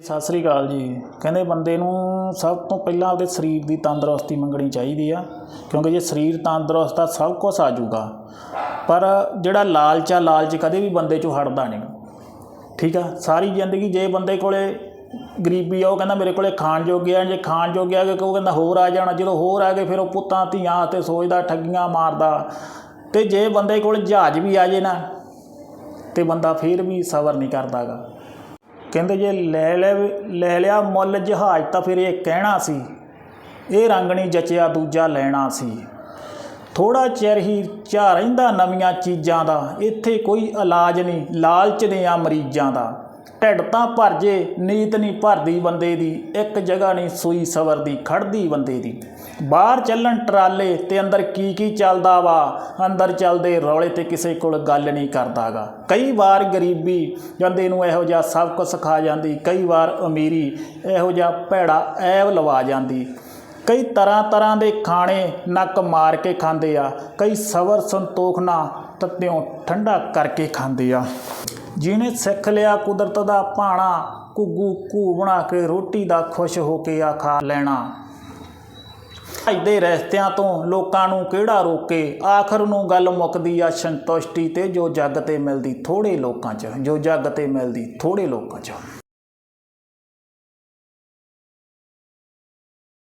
ਸਤਿ ਸ੍ਰੀ ਅਕਾਲ ਜੀ। ਕਹਿੰਦੇ ਬੰਦੇ ਨੂੰ ਸਭ ਤੋਂ ਪਹਿਲਾਂ ਆਪਦੇ ਸਰੀਰ ਦੀ ਤੰਦਰੁਸਤੀ ਮੰਗਣੀ ਚਾਹੀਦੀ ਆ, ਕਿਉਂਕਿ ਜੇ ਸਰੀਰ ਤੰਦਰੁਸਤ ਆ, ਸਭ ਕੁਝ ਆ ਜਾਊਗਾ। ਪਰ ਜਿਹੜਾ ਲਾਲਚ ਆ, ਲਾਲਚ ਕਦੇ ਵੀ ਬੰਦੇ ਚੋਂ ਹਟਦਾ ਨਹੀਂ। ਠੀਕ ਆ? ਸਾਰੀ ਜ਼ਿੰਦਗੀ ਜੇ ਬੰਦੇ ਕੋਲੇ ਗਰੀਬੀ ਆ, ਉਹ ਕਹਿੰਦਾ ਮੇਰੇ ਕੋਲੇ ਖਾਣ ਜੋਗਿਆ ਜੇ ਖਾਣ ਜੋਗੇ ਆ ਗਏ ਉਹ ਕਹਿੰਦਾ ਹੋਰ ਆ ਜਾਣਾ, ਜਦੋਂ ਹੋਰ ਆ ਗਏ, ਫਿਰ ਉਹ ਪੁੱਤਾਂ, ਧੀਆਂ ਤੇ ਸੋਚਦਾ, ਠੱਗੀਆਂ ਮਾਰਦਾ। ਤੇ ਜੇ ਬੰਦੇ ਕੋਲ ਜਹਾਜ਼ ਵੀ ਆ ਜੇ ਨਾ, ਤੇ ਬੰਦਾ ਫੇਰ ਵੀ ਸਬਰ ਨਹੀਂ ਕਰਦਾਗਾ। ਕਹਿੰਦੇ ਜੇ ਲੈ ਲੈ ਲੈ ਲਿਆ ਮੁੱਲ ਜਹਾਜ਼ ਤਾਂ ਫਿਰ ਇਹ ਕਹਿਣਾ ਸੀ, ਇਹ ਰੰਗ ਨਹੀਂ ਜਚਿਆ ਦੂਜਾ ਲੈਣਾ ਸੀ। ਥੋੜਾ ਚਿਰ ਹੀ ਚਾਹ ਰਹਿੰਦਾ ਨਵੀਆਂ ਚੀਜ਼ਾਂ ਦਾ, ਇੱਥੇ ਕੋਈ ਇਲਾਜ ਨਹੀਂ, ਲਾਲਚ ਦੇ ਆ ਮਰੀਜ਼ਾਂ ਦਾ। ਢਿੱਡ ਤਾਂ ਭਰ ਜੇ ਨੀਤ ਨਹੀਂ ਭਰਦੀ ਬੰਦੇ ਦੀ, ਇੱਕ ਜਗ੍ਹਾ ਨਹੀਂ ਸੂਈ ਸਬਰ ਦੀ ਖੜਦੀ ਬੰਦੇ ਦੀ। ਬਾਹਰ ਚੱਲਣ ਟਰਾਲੇ ਤੇ ਅੰਦਰ ਕੀ ਕੀ ਚੱਲਦਾ ਵਾ, ਅੰਦਰ ਚੱਲਦੇ ਰੌਲੇ ਤੇ ਕਿਸੇ ਕੋਲ ਗੱਲ ਨਹੀਂ ਕਰਦਾਗਾ। ਕਈ ਵਾਰ ਗਰੀਬੀ ਬੰਦੇ ਨੂੰ ਇਹੋ ਜਿਹਾ ਸਭ ਕੁਝ ਸਿਖਾ ਜਾਂਦੀ, ਕਈ ਵਾਰ ਅਮੀਰੀ ਇਹੋ ਜਿਹਾ ਭੈੜਾ ਐਬ ਲਵਾ ਜਾਂਦੀ। ਕਈ ਤਰ੍ਹਾਂ ਤਰ੍ਹਾਂ ਦੇ ਖਾਣੇ ਨੱਕ ਮਾਰ ਕੇ ਖਾਂਦੇ ਆ, ਕਈ ਸਬਰ ਸੰਤੋਖ ਨਾ ਤੱਤਿਓਂ ਠੰਡਾ ਕਰਕੇ ਖਾਂਦੇ ਆ। ਜਿਹਨੇ ਸਿੱਖ ਲਿਆ ਕੁਦਰਤ ਦਾ ਭਾਣਾ, ਘੁੱਗੂ ਘੂ ਬਣਾ ਕੇ ਰੋਟੀ ਦਾ ਖੁਸ਼ ਹੋ ਕੇ ਆ ਖਾ ਲੈਣਾ ਦੇ ਰਸਤਿਆਂ ਤੋਂ ਲੋਕਾਂ ਨੂੰ ਕਿਹੜਾ ਰੋਕੇ? ਆਖਰ ਨੂੰ ਗੱਲ ਮੁੱਕਦੀ ਆ ਸੰਤੁਸ਼ਟੀ ਤੇ ਜੋ ਜੱਗ ਤੇ ਮਿਲਦੀ ਥੋੜੇ ਲੋਕਾਂ 'ਚ, ਜੋ ਜੱਗ ਤੇ ਮਿਲਦੀ ਥੋੜੇ ਲੋਕਾਂ 'ਚ।